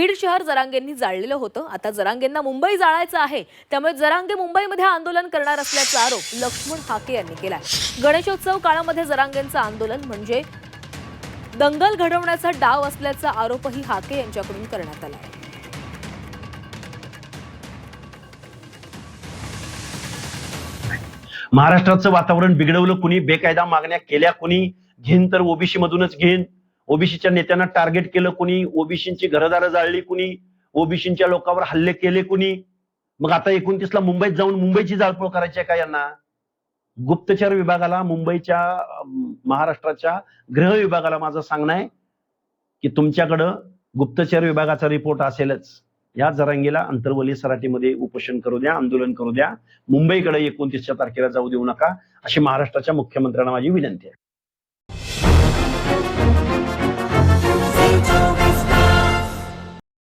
बीड शहर जरांगेंनी जाळलेलं होतं. आता जरांगेंना मुंबई जाळायचं आहे. त्यामुळे जरांगे मुंबईमध्ये आंदोलन करणार असल्याचा आरोप लक्ष्मण हाके यांनी केलाय. गणेशोत्सव काळामध्ये जरांगेंचं आंदोलन म्हणजे दंगल घडवण्याचा डाव असल्याचा आरोपही हाके यांच्याकडून करण्यात आला आहे महाराष्ट्राचं वातावरण बिघडवलं कुणी? बेकायदा मागण्या केल्या कुणी? घेन तर ओबीसी मधूनच घेईन. ओबीसीच्या नेत्यांना टार्गेट केलं कुणी ओबीसीची घरदारं जाळली कुणी ओबीसीच्या लोकांवर हल्ले केले कुणी? मग आता एकोणतीसला मुंबईत जाऊन मुंबईची जाळपोळ करायची आहे का यांना? गुप्तचर विभागाला मुंबईच्या महाराष्ट्राच्या गृह विभागाला माझं सांगणं आहे की तुमच्याकडं गुप्तचर विभागाचा रिपोर्ट असेलच. या जरांगीला अंतर्वली सराटीमध्ये उपोषण करू द्या आंदोलन करू द्या. मुंबईकडे एकोणतीसच्या तारखेला जाऊ देऊ नका. अशी महाराष्ट्राच्या मुख्यमंत्र्यांना माझी विनंती आहे.